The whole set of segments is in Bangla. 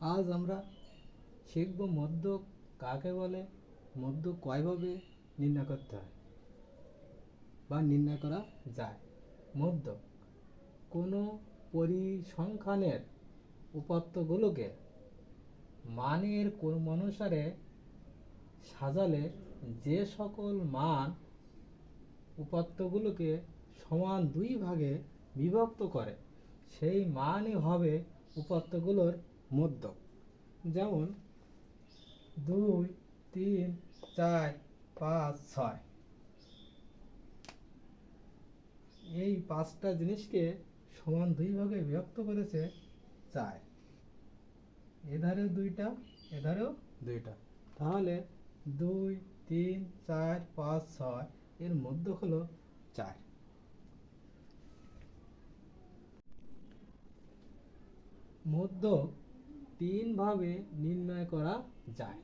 আজ আমরা শিখব মদ্যক কাকে বলে মদ্যক কয়ভাবে নির্ণয় করতে হয় বা নির্ণয় করা যায়। মদ্যক কোনো পরিসংখ্যানের উপাত্তগুলোকে মানের ক্রম অনুসারে সাজালে যে সকল মান উপাত্তগুলোকে সমান দুই ভাগে বিভক্ত করে, সেই মানই হবে উপাত্তগুলোর মধ্যক যেমন, দুই, তিন, চার, পাঁচ, ছয়। এই পাঁচটা জিনিসকে সমান দুই ভাগে বিভক্ত করেছে চার। এধারেও দুইটা এধারেও দুইটা। তাহলে দুই, তিন, চার, পাঁচ, ছয়, এর মধ্য হলো চার। মধ্য তিনভাবে নির্ণয় করা যায়।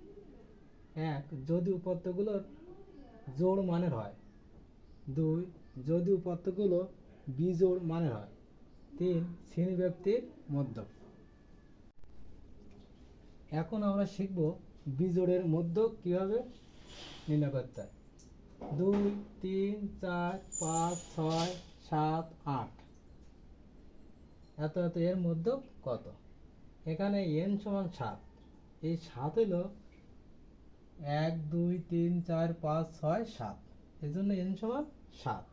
এক, যদি উপাত্তগুলোর জোড় মানের হয়। দুই, যদি উপাত্তগুলো বিজোড় মানের হয়। তিন শ্রেণীব্যক্তির মধ্য। এখন আমরা শিখব বিজোড়ের মধ্য কীভাবে নির্ণয় করতে হয়। দুই, তিন, চার, পাঁচ, ছয়, সাত, আট। এত এত, এর মধ্য কত? এখানে এন সমান সাত। এই সাত হলো এক, দুই, তিন, চার, পাঁচ, ছয়, সাত। এই জন্য এন সমান সাত।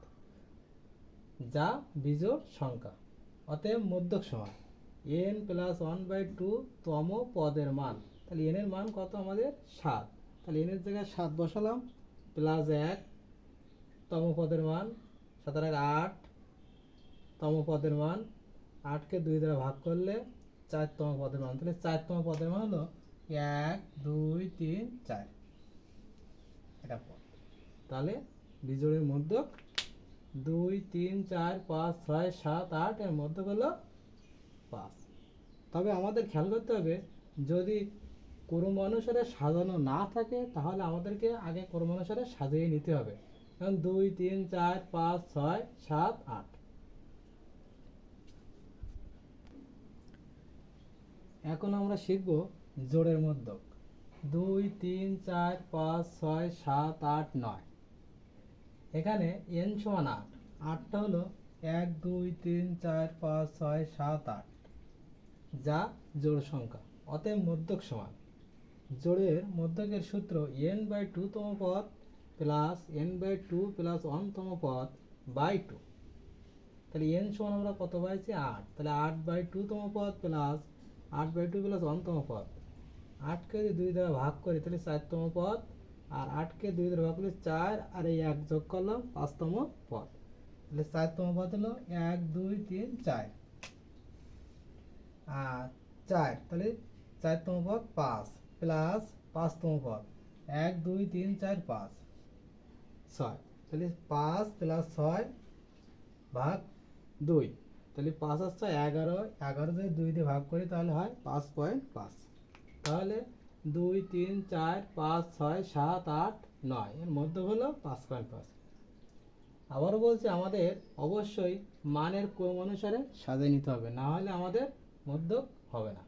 যা বিজোড় সংখ্যা। অতএব মধ্যক সমান। N plus one by two তম পদের মান। তাহলে এন এর মান কত আমাদের? সাত। তাহলে এন এর জায়গায় সাত বসালাম। প্লাস এক, তম পদের মান। সাতার এক আট, তম পদের মান। আটকে দুই দ্বারা ভাগ করলে চারতম পদের মান। তাহলে চারতম পদের মান হলো এক, দুই, তিন, চার। এটা পদ। তাহলে বিজোড়ের মধ্যক দুই, তিন, চার, পাঁচ, ছয়, সাত, আট, এর মধ্যে হলো পাঁচ। তবে আমাদের খেয়াল করতে হবে, যদি ক্রম অনুসারে সাজানো না থাকে, তাহলে আমাদেরকে আগে ক্রম অনুসারে সাজিয়ে নিতে হবে। কারণ দুই, তিন, চার, পাঁচ, ছয়, সাত, আট। এখন আমরা শিখব জোড়ের মধ্যক। দুই, তিন, চার, পাঁচ, ছয়, সাত, আট, নয়। এখানে এন সমান আট। আটটা হলো এক, দুই, তিন, চার, পাঁচ, ছয়, সাত, আট, যা জোড় সংখ্যা, অতএব মধ্যক সমান। জোড়ের মধ্যকের সূত্র এন বাই টু তম পদ plus N by two plus তম পদ বাই টু তাহলে এন সমান আমরা কত পাইছি? আট। তাহলে আট বাই টু তম পদ প্লাস আট বাই টু প্লাস তম পদ। আটকে যদি দুই দ্বারা ভাগ করি, তাহলে চারতম পদ। আর আটকে দুই দ্বারা ভাগ করলে চার, আর এই এক যোগ করলাম, পাঁচতম পদ। তাহলে চারতম পদ হলো এক, দুই, তিন, চার। আর চার, তাহলে চারতম পদ পাঁচ প্লাস পাঁচতম পদ। এক, দুই, তিন, চার, পাঁচ। ছয়, তাহলে পাঁচ প্লাস ছয় ভাগ দুই। তাহলে পাঁচ আর ছয়, এগারো এগারো যদি দুই দিয়ে ভাগ করি তাহলে হয় পাঁচ পয়েন্ট পাঁচ। তাহলে দুই, তিন, চার, পাঁচ, ছয়, সাত, আট, নয়। এর মধ্যে হলো পাঁচ পয়েন্ট পাঁচ। আবারও বলছি, আমাদের অবশ্যই মানের ক্রম অনুসারে সাজিয়ে নিতে হবে। না হলে আমাদের মধ্যক হবে না।